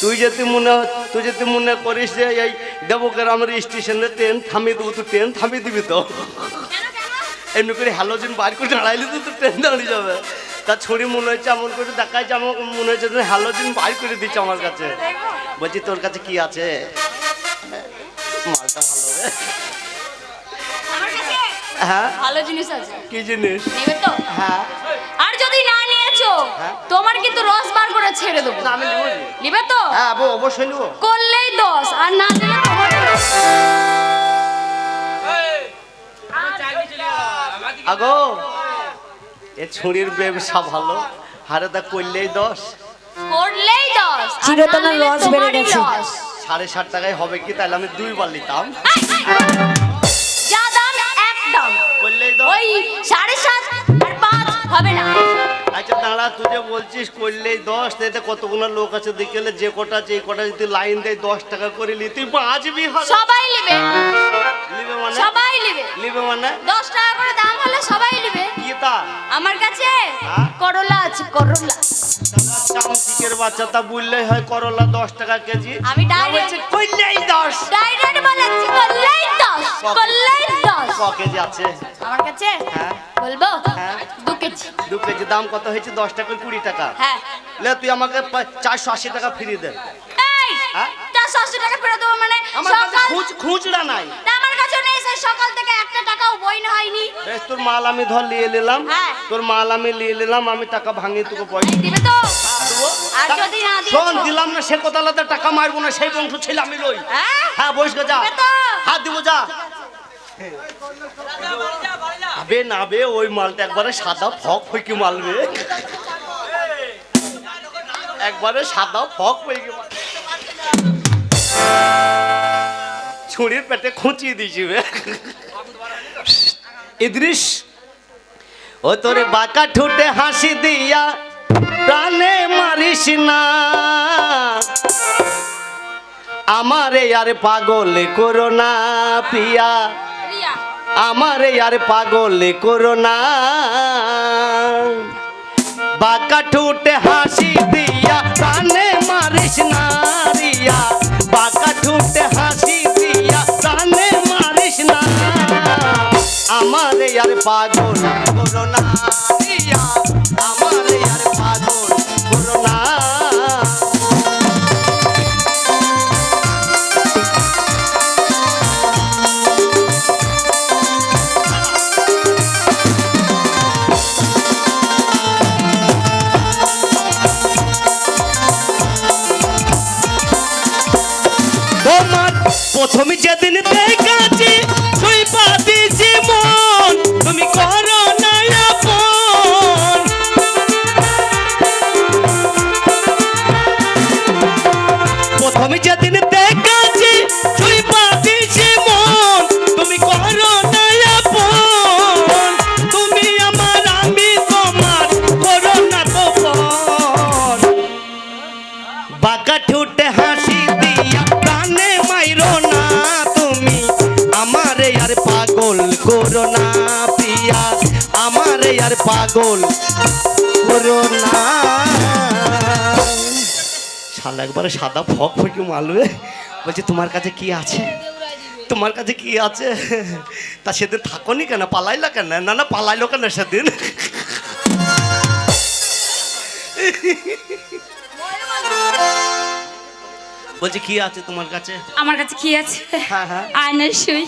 তুই যদি মনে তুই যদি মনে করিস যে এই দেবগ্রামের স্টেশনে ট্রেন থামিয়ে দেবো তুই ট্রেন থামিয়ে দিবি তো। এমনি করে হ্যালোজিন বার করে দাঁড়াইলে তো তোর ট্রেন দাঁড়িয়ে যাবে। তা ছড়ি মনে হচ্ছে এমন করে দেখাচ্ছে আমার মনে হচ্ছে যে হ্যালোজিন বার করে দিচ্ছে আমার কাছে। বলছি তোর কাছে কি আছে? মালটা ভালো রে। হ্যাঁ? ভালো জিনিস আছে। কি জিনিস? হ্যাঁ। তোমার কিন্তু রস বার করে ছেড়ে দেবো। আমি নেব তো? হ্যাঁ আবু অবশ্যই নেব। করলেই দশ আর না দিলে তোমার আগো এ ছুরির ব্যবসা ভালো হারে তা করলেই দশ করলেই দশ আর না চিরতনের নিলে রস বেড়ে তোমারই গেছে। সাড়ে ষাট টাকায় হবে কি তাহলে আমি দুইবার নিতাম। যা দাম এক দাম। করলেই দশ ওই সাড়ে সাত আর পাঁচ হবে না। আচ্ছা দাঁড়া তুই যে বলছিস করলেই দশ এতে কতগুলো লোক আছে দেখে যে কটা যে কটা যদি লাইন দেয় দশ টাকা করে লি। তুই বাঁচবি সবাই নেবে। নিবে মানে? সবাই নেবে। নিবে মানে? দশ টাকা করে দাম হলে সবাই নেবে। কি তা? আমার কাছে হ্যাঁ? করলা আছে করলা। চামচিকের বাচ্চা তা বললেই হয় করলা দশ টাকা কেজি। আমি না direct- করলেই দশ। ডাইরেক্ট বলেছি করলেই দশ করলেই দশ। কেজি আছে? আমার কাছে? হ্যাঁ। বলব? হ্যাঁ। দু কেজি। দু কেজি। দাম কত হয়েছে? দশ টাকা কুড়ি টাকা। হ্যাঁ। লে তুই আমাকে চারশো আশি টাকা ফ্রি দে। হ্যাঁ? চারশো আশি টাকা ফেরত দেবো মানে আমার কাছে খুচ নাই। আমার কাছে নেই সেই সকাল থেকে একটা টাকাও বই হয়নি। বেশ তোর মাল আমি ধর নিয়ে নিলাম। তোর মাল আমি নিয়ে নিলাম আমি টাকা ভাঙিয়ে তোকে পয়সা দিবে তো। দেবো। আর যদি না দিয়েছ? শোন দিলাম না সে কোথালাতে টাকা মারবো না সেই বংশ ছিল আমি লই। হ্যাঁ? বসে যা। হাত দিব যা। আবে না বে, ওই মালটা একবারে সাদা ফক হইকি মালবে একবারে সাদা ফক হইকি মাল। ছুরির পেটে খুঁচিয়ে দিয়েছি বে। ইদ্রিস, ও তোরে বাঁকা ঠুটে হাসি দিয়া প্রাণে মারিস না। আমারে আর পাগল করো না প্রিয়া রিয়া আমারে আর পাগল করো না। বাঁকা ঠুটে হাসি দিয়া কানে মারিস না রিয়া। বাঁকা ঠুটে হাসি দিয়া তানে মারিস না। আমারে আর পাগল করো না। পিয়া আমারে আর পাগল করো না। শালা একবারে সাদা ফক ফকি মালবে বলছে তোমার কাছে কি আছে? তোমার কাছে কি আছে? তা সেদিন থাকনি কেন? পালাইলা কেন? না না পালাইলো কেন সেদিন? বলছে কি আছে তোমার কাছে? আমার কাছে কি আছে? হ্যাঁ হ্যাঁ। আয়নার সুই।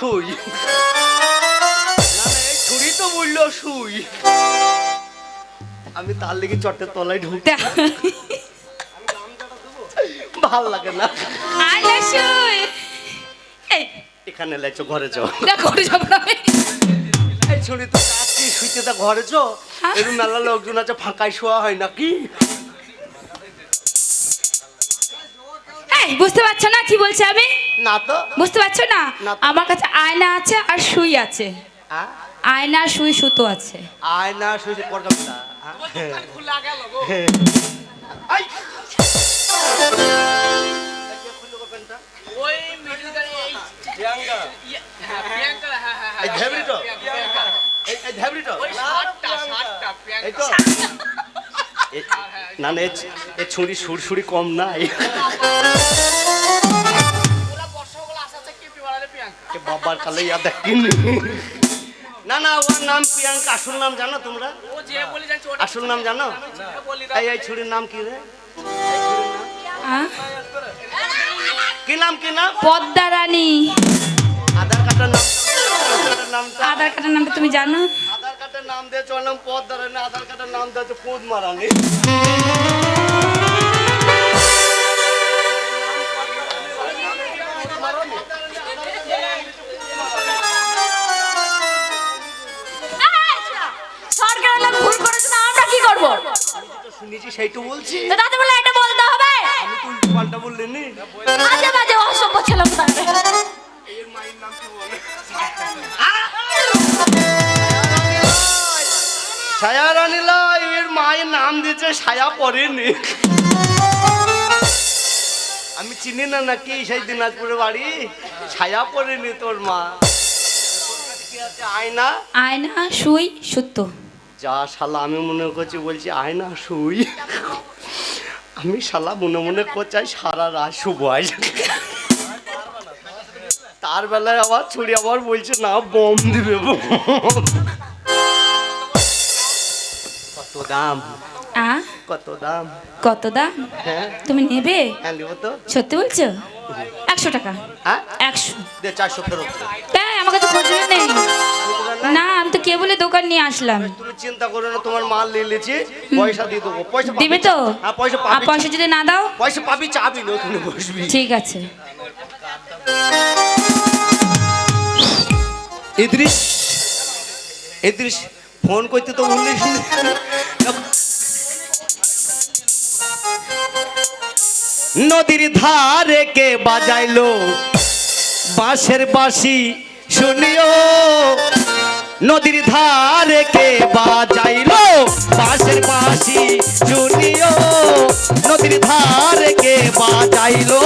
সুই না না ছুরি তো সুই আমি তার লেগে চটের তলায় ঢুক। ডাক- ভালো লাগে না। আয়নার সুই এই এখানে লেছো ঘরে চ দেখো ওটা যাব না এই ছুরি তো শুইতে তা ঘরে চ হ্যাঁ? এরকম মেলা লোকজন আছে ফাঁকায় শোয়া হয় নাকি? এই বুঝতে পারছ না কি বলছি আমি? না তো? বুঝতে পারছ না? আমার কাছে আয়না আছে আর সুই আছে। হ্যাঁ? আয়না সুই সুতো আছে। আয়না শুয়েছে পর্দাটা আই! এই, কে খুললো গো প্যান্টটা? এই ধ্যাবড়িটো এই এই ধ্যাবড়িটো এই তো। এ- না না এ- এ ছুরি সুরসুরি কম নাই। বাবার কালে ইয়া দেখিনি। না না ওর নাম প্রিয়াঙ্কা আসল নাম জানো তোমরা? আসল নাম জানো? এই এই ছুরির নাম কি রে? কি নাম কি নাম? পদ্মা রানী। আধার কার্ডের নাম আধার কার্ডের নামটা? আধার কার্ডের নামটা তুমি জানো? আধার কার্ডের নাম দিয়েছে নাম পদ ধরেনি আধার কার্ডের নাম দিয়েছে পোদ মারানি করব শুনেছি সেইটু বলছি। তো তাতে এটা বলতে হবে? আমি তো উল্টো পাল্টা বললি আজে বাজে অসভ্য ছেলে কোথাকার। ছায়া রানীলা এর মায়ের নাম দিয়েছে ছায়া পড়েনি আমি চিনি না নাকি সেই দিনাজপুরের বাড়ি? ছায়া পড়েনি তোর মা। আয়না? আয়না সুই সত্য যা শালা আমি মনে করছি বলছি আয় না শুই। আমি শালা মনে মনে করছি সারা রাত শুভ তার বেলায় আবার ছুরি আবার বলছে না বম দিবে। কত দাম? কত দাম? কত দাম? হ্যাঁ। তুমি নেবে? হ্যাঁ নেব তো। সত্যি বলছো? একশো টাকা। হ্যাঁ? একশো। দে চারশো ফেরত তো কেবলে দোকান নিয়ে আসলাম। তুমি চিন্তা করো না তোমার মাল নিয়ে পয়সা দিয়ে দেবো পয়সা দিবে তো? হ্যাঁ পয়সা পাবি পয়সা যদি না দাও? পয়সা পাবি চাবি না ওখানে বসবি। ঠিক আছে। ইদ্রিস ইদ্রিস ফোন করতে তো বললিস নদীর ধারে কে বাজাইলো? বাঁশের বাঁশি শুনিও। নদীর ধারে কে বাজাইলো পাশের পাশি জুনিও নদীর ধারে কে বাজাইলো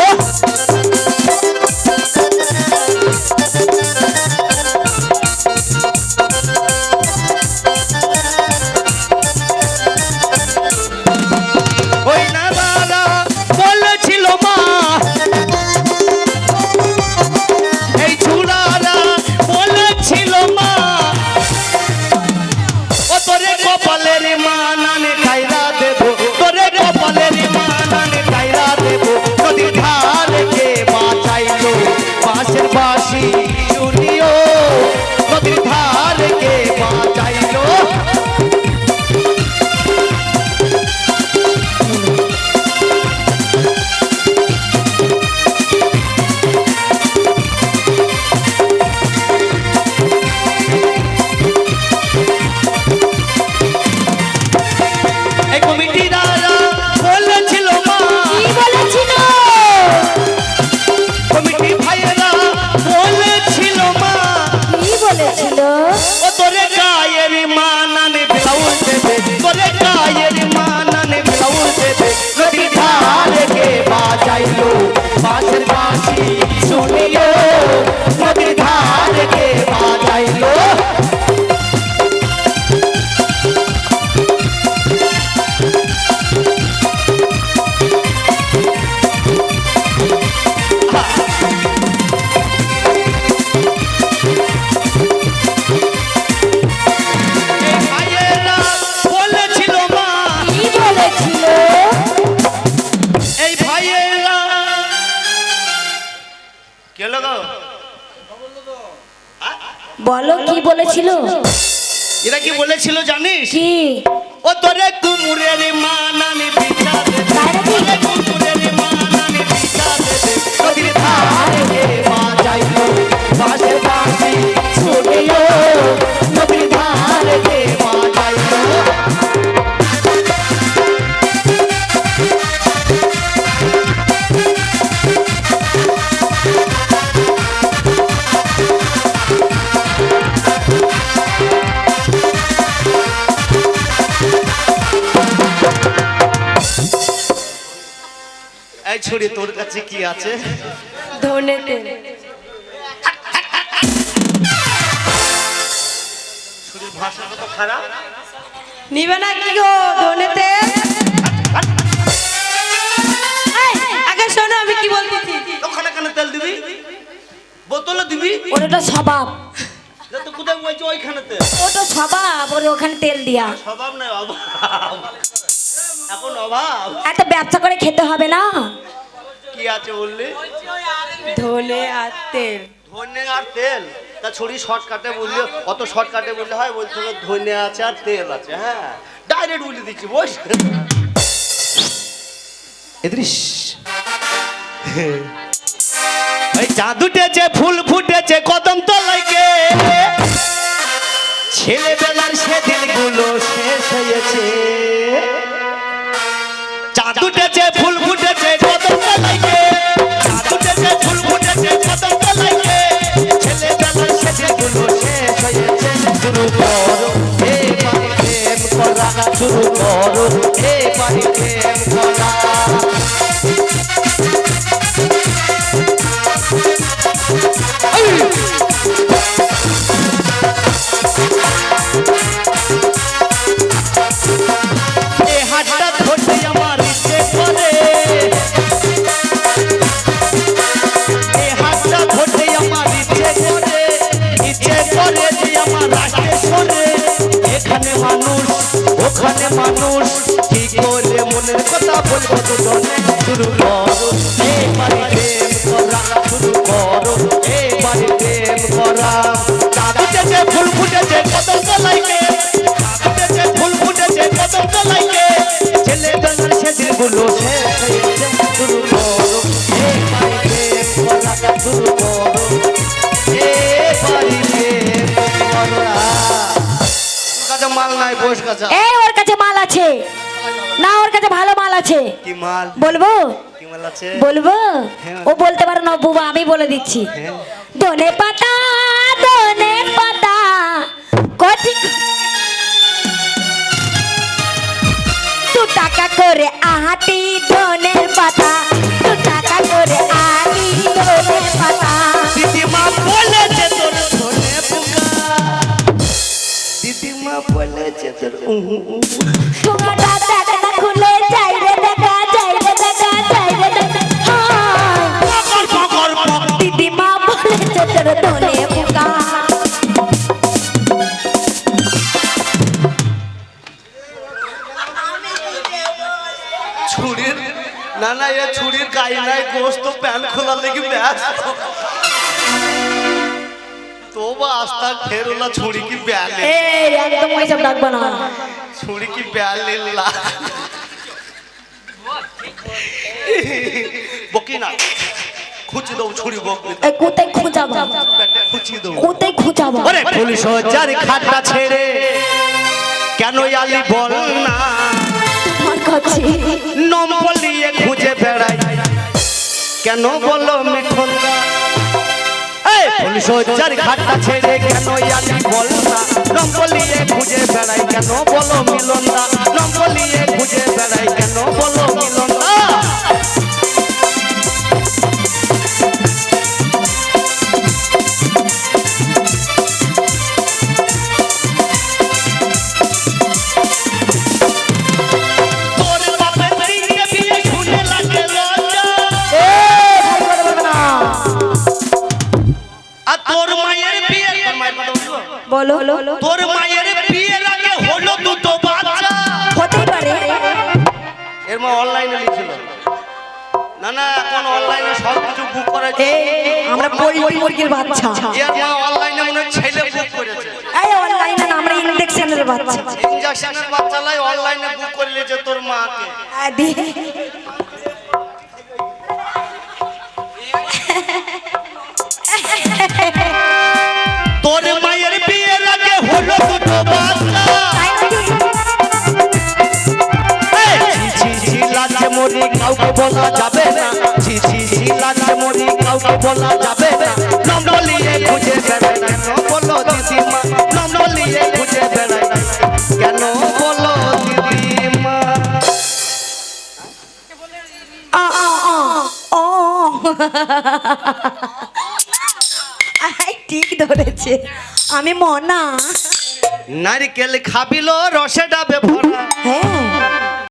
এই ছড়ি তোর কাছে কি আছে? ধনে তেল ছড়ির ভাষা কত খারাপ। নিবে না কি গো ধনে তেল আগে শোনো আমি কি বলতেছি? ওখানে কেন তেল দিবি? বোতল দিবি? ওটা স্বভাব। যত কোথায় ওইখানে তেল। ওটা স্বভাব ওর ওখানে তেল দিয়া। স্বভাব নয় বাবা এখন অভাব। এত ব্যবসা করে খেতে হবে না। কি আছে বললি? ধনে আর তেল। ধনে আর তেল? তা ছুরি শর্টকাটে বললে অত শর্টকাটে বললে হয় বলতে হবে ধনে আছে আর তেল আছে হ্যাঁ। ডাইরেক্ট বলে দিচ্ছি বস। এদৃশ। এই চাঁদ উঠেছে ফুল ফুটেছে কদম তলাইকে ছেলেবেলার সেদিনগুলো শেষ হয়েছে। চাঁদ উঠেছে ফুল ফুটেছে, কদম তলাইকে চাঁদ উঠেছে ফুল ফুটেছে, কদম তলাইকে ছেলেবেলার সেদিনগুলো শেষ হয়েছে শুরু করো এবার প্রেম করা শুরু করো এবার প্রেম করা। এ ওখানে মানুষ, কি করে মনের কথা বলব দুজনে? শুরু করো এবারে প্রেম করা। শুরু করো এবারে প্রেম করা। চাঁদ ফুল ফুটেছে, কদম তলাইকে চাঁদ ফুল ফুটেছে, কদম তলাইকে ছেলে বেলার সেদিনগুলো শুরু করো এবারে প্রেম করা। শুরু করো এবারে প্রেম করা। মাল নাই বস কাছে এই কাছে মাল আছে। না ওর কাছে ভালো মাল আছে। কি মাল? বলব? কি মাল আছে? বলব? হ্যাঁ। ও বলতে পারে না বুবা আমি বলে দিচ্ছি। হ্যাঁ। ধনে ছুরির না না এ ছুরির গায়ে নাই গোস্ত প্যান্ট খোলার লেগে ব্যস্ত। তো বা আস্তা ফের ওলা ছুরি কি ব্যালে এই একদম ওইসব ডাকবো না। ছুরি কি ব্যালে বকি না খুঁচি দাও ছুরি বকবি কোথায় খুঁজাবো খুঁচি দাও কোথায় খুঁজাবো ওরে পুলিশ হজার খাটটা ছেড়ে কেন আলি বল না তোমার কাছে নম্বর নিয়ে খুঁজে বেড়াই কেন বলো মিঠন এই হজার খাটটা ছেড়ে কেন আলি বল না নম্বর নিয়ে খুঁজে বেড়াই কেন? বলো মিলন না নম্বর নিয়ে খুঁজে বেড়াই কেন? বলো মিলন না না না এখন অনলাইনে সব কিছু বুক করা আমরা পোল্ট্রি মুরগির বাচ্চা। এর মা অনলাইনে মনে ছেলে বুক করেছে। এই অনলাইনে না আমরা ইনজেকশনের বাচ্চা। লাই অনলাইনে বুক করে যে তোর মাকে। আদি। তোর মরি কাউকে বলা যাবে না। ছি ছি ছি লাজে মরি কাউকে বলা যাবে না। নম্বর নিয়ে খুঁজে বেড়াই কেন বলো দিদিমা নম্বর নিয়ে খুঁজে বেড়াই কেন বলো দিদিমা আ, আ, আ, ও। আই, ঠিক ধরেছে। আমি মনা। নারকেল খাবিল রসে ডাবে ভরা। হ্যাঁ।